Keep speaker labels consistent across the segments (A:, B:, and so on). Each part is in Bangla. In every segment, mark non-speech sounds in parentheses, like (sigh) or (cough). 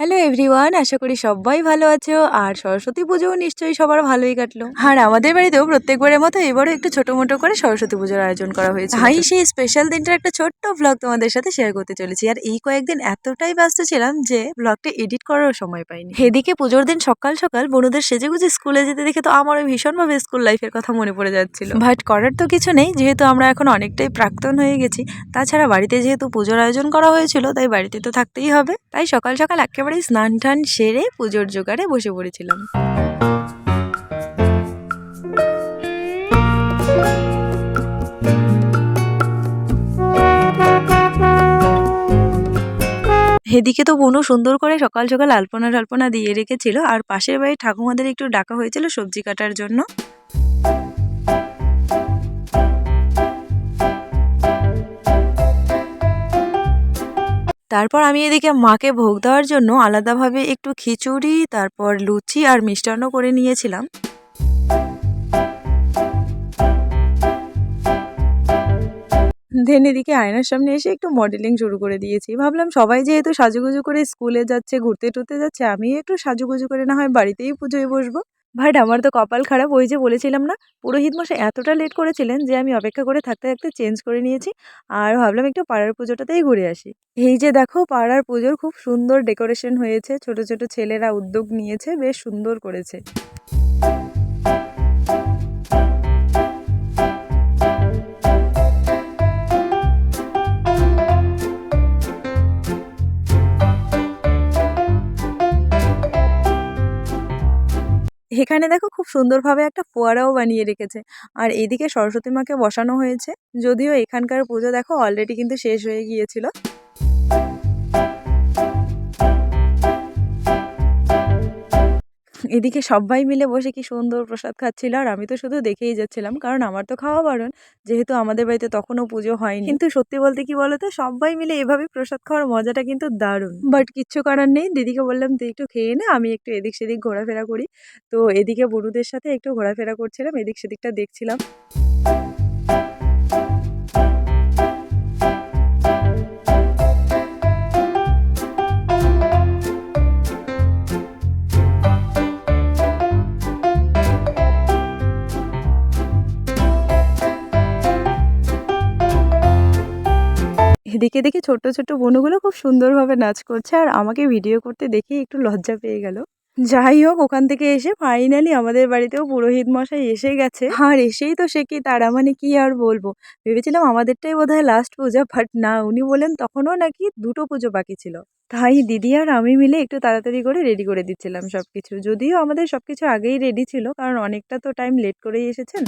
A: হ্যালো এভরিওয়ান আশা করি সবাই ভালো আছো আর সরস্বতী পুজোও নিশ্চয়ই সবার ভালোই কাটলো। আর আমাদের বাড়িতেও প্রত্যেকবারের মতো এবারও একটু ছোট মোটো করে সরস্বতী পুজোর আয়োজন করা হয়েছে হাই সেই স্পেশাল দিনটার একটা ছোট্ট ব্লগ তোমাদের সাথে শেয়ার করতে চলেছি। আর এই কয়েকদিন এতটাই ব্যস্ত ছিলাম যে ব্লগটা এডিট করারও সময় পাইনি। এদিকে পুজোর দিন সকাল সকাল বনুদের সেজে গুজে স্কুলে যেতে দেখে তো আমারও ভীষণভাবে স্কুল লাইফের কথা মনে পড়ে যাচ্ছিল। বাট করার তো কিছু নেই যেহেতু আমরা এখন অনেকটাই প্রাক্তন হয়ে গেছি। তাছাড়া বাড়িতে যেহেতু পুজোর আয়োজন করা হয়েছিল তাই বাড়িতে তো থাকতেই হবে। তাই সকাল সকাল একেবারেই স্নান টান সেরে পুজোর জোগাড়ে বসে পড়েছিলাম। এদিকে তো বনু সুন্দর করে সকাল সকাল আলপনা টালপনা দিয়ে রেখেছিল, আর পাশের বাড়ির ঠাকুমাদের একটু ডাকা হয়েছিল সবজি কাটার জন্য। তারপর আমি এদিকে মাকে ভোগ দেওয়ার জন্য আলাদাভাবে একটু খিচুড়ি, তারপর লুচি আর মিষ্টান্ন করে নিয়েছিলাম। দেন এদিকে আয়নার সামনে এসে একটু মডেলিং শুরু করে দিয়েছি। ভাবলাম সবাই যেহেতু সাজুগুজু করে স্কুলে যাচ্ছে, ঘুরতে টুরতে যাচ্ছে আমি একটু সাজুগুজু করে না হয় বাড়িতেই পুজোয় বসবো। বাট আমার তো কপাল খারাপ, ওই যে বলেছিলাম না, পুরোহিত মশাই এতটা লেট করেছিলেন যে আমি অপেক্ষা করে থাকতে থাকতে চেঞ্জ করে নিয়েছি আর ভাবলাম একটু পাড়ার পুজোটাতেই ঘুরে আসি। এই যে দেখো পাড়ার পুজোর খুব সুন্দর ডেকোরেশন হয়েছে, ছোট ছোট ছেলেরা উদ্যোগ নিয়েছে, বেশ সুন্দর করেছে। এখানে দেখো খুব সুন্দরভাবে একটা ফোয়ারাও বানিয়ে রেখেছে। আর এদিকে সরস্বতী মাকে বসানো হয়েছে। যদিও এখানকার পুজো দেখো অলরেডি কিন্তু শেষ হয়ে গিয়েছিল। এদিকে সবাই মিলে বসে কি সুন্দর প্রসাদ খাচ্ছিল, আর আমি তো শুধু দেখেই যাচ্ছিলাম, কারণ আমার তো খাওয়া বারণ, যেহেতু আমাদের বাড়িতে তখনও পুজো হয়নি। কিন্তু সত্যি বলতে কি বলতো, সবাই মিলে এভাবে প্রসাদ খাওয়ার মজাটা কিন্তু দারুণ। বাট কিচ্ছু করার নেই, দিদিকে বললাম, তুই একটু খেয়ে না, আমি একটু এদিক সেদিক ঘোরাফেরা করি। তো এদিকে বড়ুদের সাথে একটু ঘোরাফেরা করছিলাম, এদিক সেদিকটা দেখছিলাম। এদিকে দেখে ছোট্ট ছোট্ট বনুগুলো খুব সুন্দরভাবে নাচ করছে আর আমাকে ভিডিও করতে দেখে একটু লজ্জা পেয়ে গেল। যাই হোক, ওখান থেকে এসে ফাইনালি আমাদের বাড়িতেও পুরোহিত মশাই এসে গেছে। আর এসেই তো সে কি তারা মানে কি আর বলব? ভেবেছিলাম আমাদেরটাই বোধ হয় লাস্ট পূজা বাট না, উনি বলেন তখনও নাকি দুটো পুজো বাকি ছিল। তাই দিদি আর আমি মিলে একটু তাড়াতাড়ি করে রেডি করে দিচ্ছিলাম সব কিছু যদিও আমাদের সব কিছু আগেই রেডি ছিল, কারণ অনেকটা তো টাইম লেট করেই এসেছেন।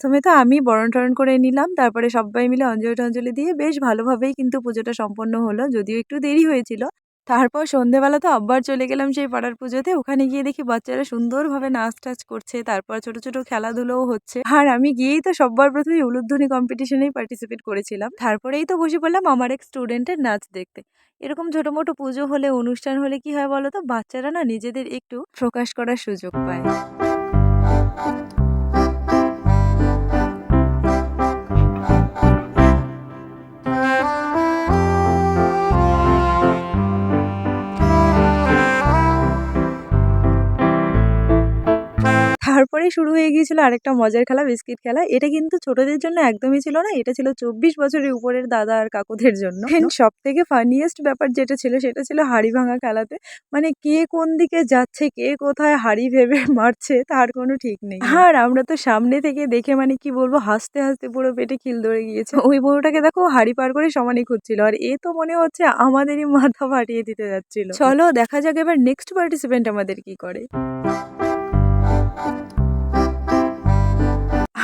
A: প্রথমে তো আমি বরণ টরণ করে নিলাম, তারপরে সবাই মিলে অঞ্জলি টঞ্জলি দিয়ে বেশ ভালোভাবেই কিন্তু পুজোটা সম্পন্ন হলো, যদিও একটু দেরি হয়েছিল। তারপর সন্ধেবেলা তো আবার চলে গেলাম সেই পাড়ার পুজোতে, ওখানে গিয়ে দেখি বাচ্চারা সুন্দরভাবে নাচ টাচ করছে, তারপর ছোট ছোট খেলাধুলোও হচ্ছে। আর আমি গিয়েই তো সবার প্রথমে উলুধ্বনি কম্পিটিশনেই পার্টিসিপেট করেছিলাম। তারপরেই তো বসে পড়লাম আমার এক স্টুডেন্টের নাচ দেখতে। এরকম ছোটো মোটো পুজো হলে, অনুষ্ঠান হলে কি হয় বলো তো বাচ্চারা না নিজেদের একটু প্রকাশ করার সুযোগ পায়। শুরু হয়ে গিয়েছিল আরেকটা মজার খেলা বিস্কিট খেলা। এটা কিন্তু ছোটদের জন্য একদমই ছিল না এটা ছিল চব্বিশ বছরের উপরের দাদা আর কাকুদের জন্য। সব থেকে ফানিয়েস্ট ব্যাপার যেটা ছিল সেটা ছিল হাড়ি ভাঙা খেলাতে। মানে কে কোন দিকে যাচ্ছে কে কোথায় হাড়ি ভেবে (laughs) মারছে তার কোনো ঠিক নেই। আর আমরা তো সামনে থেকে দেখে মানে কি বলব হাসতে হাসতে পুরো পেটে খিল ধরে গিয়েছে। ওই বউটাকে দেখো হাড়ি পার করে সমানই খুঁজছিল। আর এ তো মনে হচ্ছে আমাদেরই মাথা ফাটিয়ে দিতে যাচ্ছিল। চলো দেখা যাক এবার নেক্সট পার্টিসিপেন্ট আমাদের কি করে।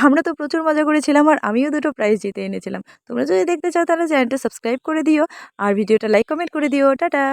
A: আমরা তো প্রচুর মজা করেছিলাম আর আমিও দুটো প্রাইজ জিতে এনেছিলাম। তোমরা যদি দেখতে চাও তাহলে চ্যানেলটা সাবস্ক্রাইব করে দিও আর ভিডিওটা লাইক কমেন্ট করে দিও। টাটা!